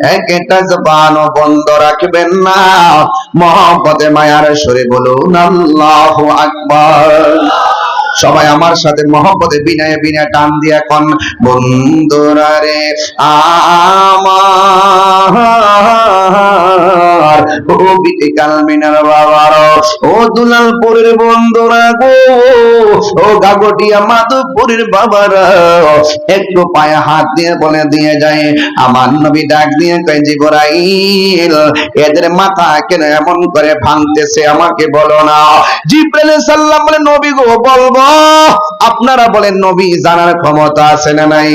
একটা জবান বন্ধ রাখবেন না। মহব্বতে, মায়ার সরে বলুন, আল্লাহ আকবার। সবাই আমার সাথে মহব্বতে, বিনয়ে বিনয়ে টান দিয়ে এখন, বন্ধুরা রে, আমার বাবার ও দুলালপুরের বন্ধুরা গো, ও গাগটিয়া মাধবপুরের বাবারা একটু পায়ে হাত দিয়ে বলে দিয়ে যায়, আমার নবী ডাক দিয়ে এদের মাথা কেন এমন করে ভাঙতেছে আমাকে বলো না? জিব্রাইল সাল্লাম বলে, নবী গো, বলব, আপনারা বলেন নবী জানার ক্ষমতা আছে না নাই?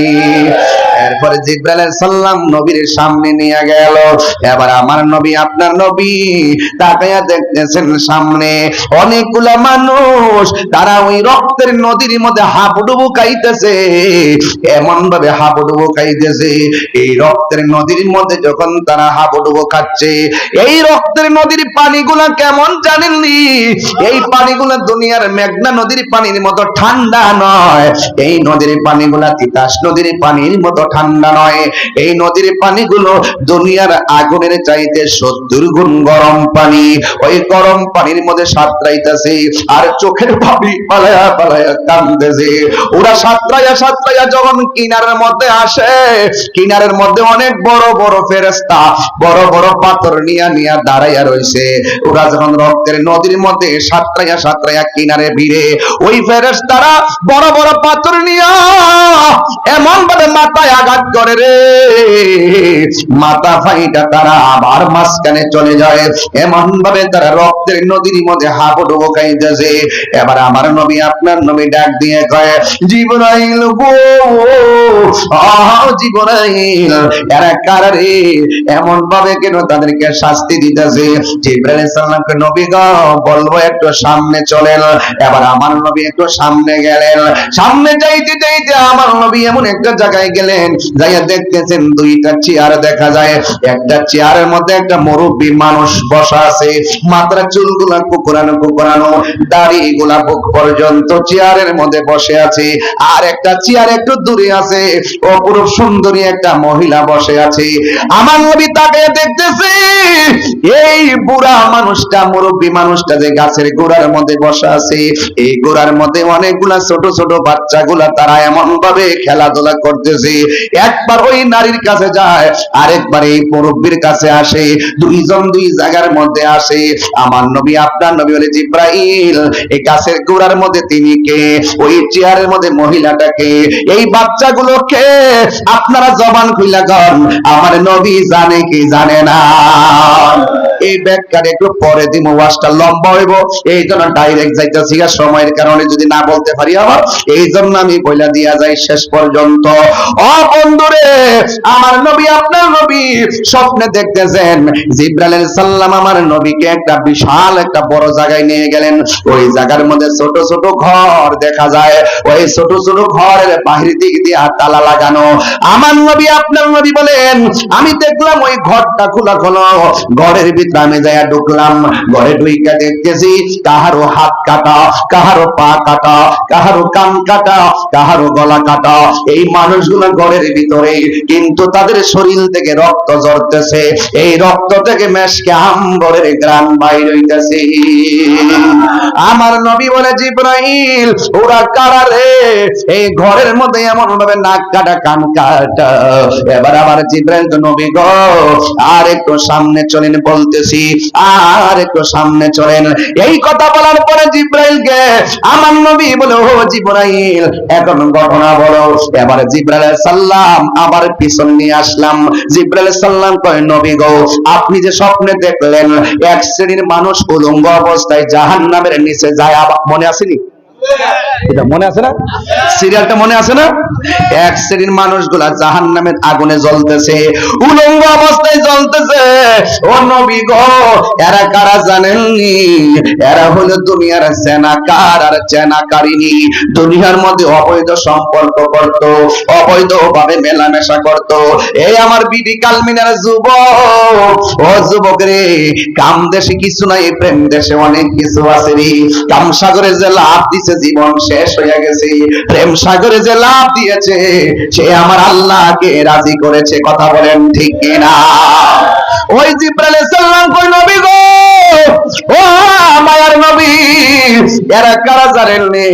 এরপরে জিব্রাইল সাল্লাম নবীর সামনে নিয়ে গেল। এবার আমার নবী, আপনার নবী তাকায়া দেখতেছেন সামনে। অনেকগুলা মানুষ তারা ওই রক্তের নদীর মধ্যে হাবুডুবু খাইতেছে। এমন ভাবে হাবুডুবু খাইতেছে। এই রক্তের নদীর মধ্যে যখন তারা হাবুডুবু খাচ্ছে, এই রক্তের নদীর পানিগুলা কেমন জানেননি? এই পানিগুলা দুনিয়ার মেঘনা নদীর পানির মতো ঠান্ডা নয়। এই নদীর পানিগুলা তিতাস নদীর পানির মতো ঠান্ডা নয়। এই নদীর পানিগুলো দুনিয়ার আগুনের চাইতে সত্তর গুণ গরম পানি। ওই গরম পানির মধ্যে সাঁতরাইতেছে আর চোখের পানি পালায়া পালায়া কান্দেছে ওরা সাঁতরাইয়া সাঁতরাইয়া যখন কিনারের মধ্যে আসে, কিনারের মধ্যে অনেক বড় বড় ফেরেস্তা বড় বড় পাথর নিয়া নিয়া দাঁড়াইয়া রইছে। ওরা যখন রক্তের নদীর মধ্যে সাঁতরাইয়া সাঁতরাইয়া কিনারে ভিড়ে ওই ফেরেস্তারা বড় বড় পাথর নিয়া এমন ভাবে মাথায় আঘাত করে রে। মাথা ফাইটা তারা আবার মাঝখানে চলে যায়। এমন ভাবে তারা রক্তের নদীর মধ্যে হাবুডুবু খাইতেছে। এবার আমার নবী আপনার নবী ডাক দিয়ে কয় জীবনাইল গো জীবনাইল এরা কারা রে? এমন ভাবে কেন তাদেরকে শাস্তি দিতেছে? জিব্রাইল সাল্লামকে নবী গো, বলব একটু সামনে চলেন। এবার আমার নবী একটু সামনে গেলেন। সামনে যাইতে যাইতে আমার নবী এমন একটা জায়গায় গেলেন। যাইয়া দেখতেছেন দুইটা চেয়ার দেখা যায়। একটা চেয়ারের মধ্যে একটা মুরব্বী মানুষ বসা আছে চুলগুলা কুকুরানো কুকুরানো, দাড়ি গুলা বুক পর্যন্ত চেয়ারের মধ্যে বসে আছে। আর একটা চেয়ার একটু দূরে আছে, অপরূপ সুন্দরী একটা মহিলা বসে আছে। আমার নবী তাকে দেখতেছে, এই বুড়া মানুষটা, মুরব্বী মানুষটা যে গাছের গোড়ার মধ্যে বসা আছে, এই গোড়ার মধ্যে অনেকগুলা ছোট ছোট বাচ্চাগুলা তারা এমন ভাবে খেলাধুলা করতেছে। একবার ওই নারীর কাছে যায়, আরেকবার এই মুরব্বীর কাছে আসে, দুইজন দুই জায়গার মধ্যে আসে। আমার নবী, আপনার নবী বলে জিব্রাইল। এই গাছের গোড়ার মধ্যে তিনি কে? ওই চেয়ারের মধ্যে মহিলাটাকে এই বাচ্চাগুলোকে আপনারা জবান খুইলা কন, আমার নবী জানে কি জানে না। এই ব্যাখ্যাটা একটু পরে দিব ওয়াজটা লম্বা হইব। এই জন্য ডাইরেক্ট যাইতেছি সময়ের কারণে যদি না বলতে পারি আবার এই জন্য আমি বইলা দিয়া যাই শেষ পর্যন্ত। ও বন্ধুরে, আমার নবী আপনার নবী। স্বপ্নে দেখতেছেন সাল্লাম আমার নবীকে একটা বিশাল, একটা বড় জায়গায় নিয়ে গেলেন। ওই জায়গার মধ্যে ছোট ছোট ঘর দেখা যায়। ওই ছোট ছোট ঘরের বাহির দিক দিয়ে তালা লাগানো। আমার নবী আপনার নবী বলেন, আমি দেখলাম ওই ঘরটা খোলা খোলা। ঘরের ভিতরে আমি যাইয়া ঢুকলাম। ঘরে দেখতেছি, কাহারো হাত কাটা, কাহারো পা কাটা, কাহারো কান কাটা, কাহারো গলা কাটা। এই মানুষগুলো ঘরের ভিতরে, কিন্তু তাদের শরীর থেকে রক্ত ঝরতেছে। এই রক্ত থেকে মেশকে আম্বরের গ্রাম বাইর হইতেছে। আমার নবী বলে, জিব্রাইল, ওরা কারা রে? এই ঘরের মধ্যে এমন ভাবে নাক কাটা কান কাটা এবার আবার জিব্রাইল তো নবী গো, আর একটু সামনে চলেন বলতেছি, আর একটু সামনে চলেন। এই কথা বলার পরে জিব্রাইলকে আমার নবী বলে, ও জিব্রাইল, এখন ঘটনা বলো। এবার জিব্রাইল সাল্লাম আবার পিছন নিয়ে আসলাম। জিব্রাইল সাল্লাম কয়, নবী গো, আপনি যে স্বপ্নে দেখলেন, এক শ্রেণির মানুষ উলঙ্গ অবস্থায় জাহান্নামের নিচে যায় মনে আসেনি? এটা মনে আছে না? সিরিয়ালটা মনে আছে না? এক শ্রেণির মানুষগুলা জাহান নামের আগুনে জ্বলতেছে, উলঙ্গ অবস্থায় জ্বলতেছে। ও নবী গো, এরা কারা জানেননি? এরা হলো দুনিয়ার আর দুনিয়ার মধ্যে অবৈধ সম্পর্ক করত অবৈধ ভাবে মেলামেশা করত। এই আমার বিডি কালমিনার যুবক। ও যুবক রে, কাম দেশে কিছু নাই, প্রেম দেশে অনেক কিছু আছে রে। কাম সাগরে যে লাভ দিছে বলছে জীবন শেষ হয়ে গেছে, প্রেম সাগরে যে লাভ দিয়েছে, সে আমার আল্লাহকে রাজি করেছে, কথা বলেন ঠিক কিনা? ওই জিব্রাইল সাল্লাম কই নবী গো, ও নবী, এরা কারা নে?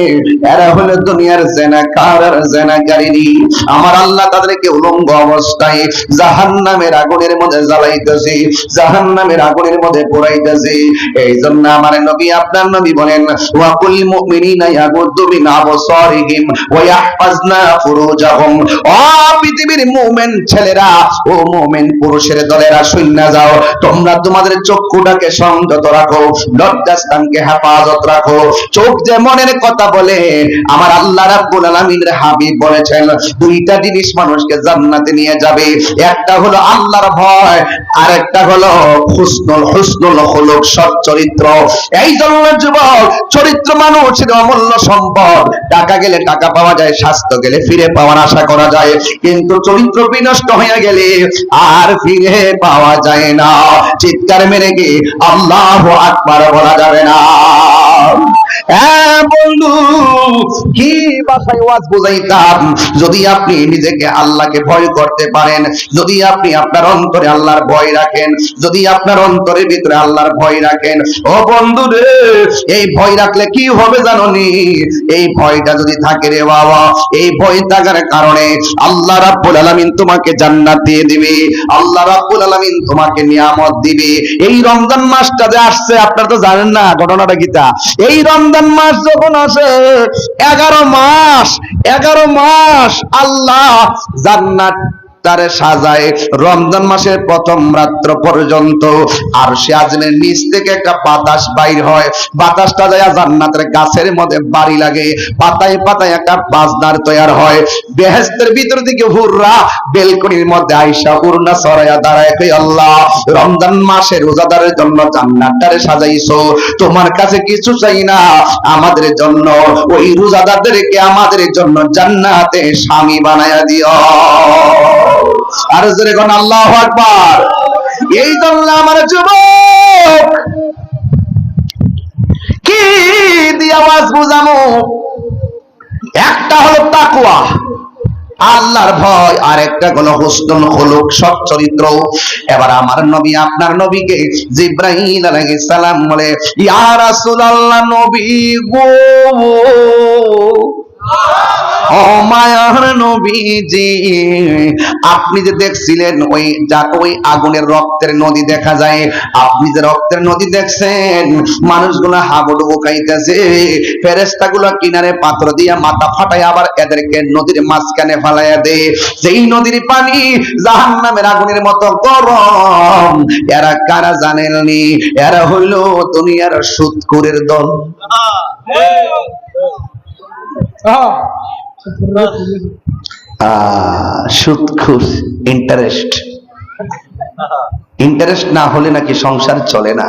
এরা হলো দুনিয়ার জেনাকার আর জেনাকারিনী আমার আল্লাহ তাদেরকে উলঙ্গ অবস্থায় জাহান্নামের আগুনের মধ্যে জ্বালাইতেছে, জাহান্নামের আগুনের মধ্যে পোড়াইতেছে। এই জন্য আমার নবী, আপনার নবী বলেন ওয়াকুল মুমিনিনা আমার আল্লাহ হাবিব বলেছেন, দুইটা জিনিস মানুষকে জান্নাতে নিয়ে যাবে। একটা হলো আল্লাহর ভয় আর একটা হলো হুসনুল হুসনুল খুলুক সৎ চরিত্র। এই জন্য যুবক, চরিত্র মানুষের অমূল্য সম্পদ। টাকা গেলে টাকা পাওয়া যায়, স্বাস্থ্য গেলে ফিরে পাওয়ার আশা করা যায়। কিন্তু চরিত্র বিনষ্ট হয়ে গেলে আর ফিরে পাওয়া যায় না। চিৎকার মেরে গিয়ে আল্লাহ আকবার বলা যাবে না। হ্যাঁ যদি আপনি নিজেকে আল্লাহকে ভয় করতে পারেন, যদি আপনি আপনার অন্তরে আল্লাহর ভয় রাখেন, যদি আপনার অন্তরের ভিতরে আল্লাহর ভয় রাখেন, ও বন্ধু রে, এই ভয় রাখলে কি হবে এই ভয়টা যদি থাকে রে বাবা, এই ভয় থাকার কারণে আল্লাহ রাব্বুল আলামিন তোমাকে জান্নাত দিয়ে দিবে, আল্লাহ রাব্বুল আলামিন তোমাকে নিয়ামত দিবে। এই রমজান মাসটা যে আসছে, আপনারা তো জানেন না, ঘটনাটা কিতা এই রমজান মাস যখন আসে এগারো মাস এগারো মাস আল্লাহ জান্নাত তারে সাজায়, রমজান মাসের প্রথম রাত্র পর্যন্ত আর সে আজমের নিচ থেকে একটা বাতাস বাইর হয়। বাতাসটা যায় জান্নাতের গাছের মধ্যে বাড়ি লাগে। পাতায় পাতায় একটা বাজনার তৈরি হয়। বেহেস্তের ভিতর দিকে হুররা বেলকনির মধ্যে আইসা উড়না সরাইয়া দাঁড়ায়। কই আল্লাহ, রমজান মাসে রোজাদারের জন্য জান্নাতটারে সাজাইছো। তোমার কাছে কিছু চাই না। আমাদের জন্য, ওই রোজাদারদেরকে আমাদের জন্য জান্নাতে স্বামী বানায়া দিও। একটা হলো তাকুয়া আল্লাহর ভয় আর একটা হলো হুসনুল খুলুক, সৎ চরিত্র। এবার আমার নবী, আপনার নবীকে জিব্রাহিম আলাইহিস সালাম বলে, ইয়া রাসূলুল্লাহ নবী গো! ও মায়ার নবীজি, আপনি যে দেখছিলেন ওই যা ওই আগুনের রক্তের নদী দেখা যায়, আপনি যে রক্তের নদী দেখছেন, মানুষগুলো হাবুডুবু খাইতেছে ফেরেস্তাগুলো কিনারে পাত্র দিয়া মাথা ফাটায় আবার এদেরকে নদীর মাঝখানে ফালাইয়া দে যেই নদীর পানি জাহান নামের আগুনের মতো গরম, এরা কারা জানেননি? এরা হইল দুনিয়ার সুৎকুরের দল। সুদখুর ইন্টারেস্ট ইন্টারেস্ট না হলে নাকি সংসার চলে না।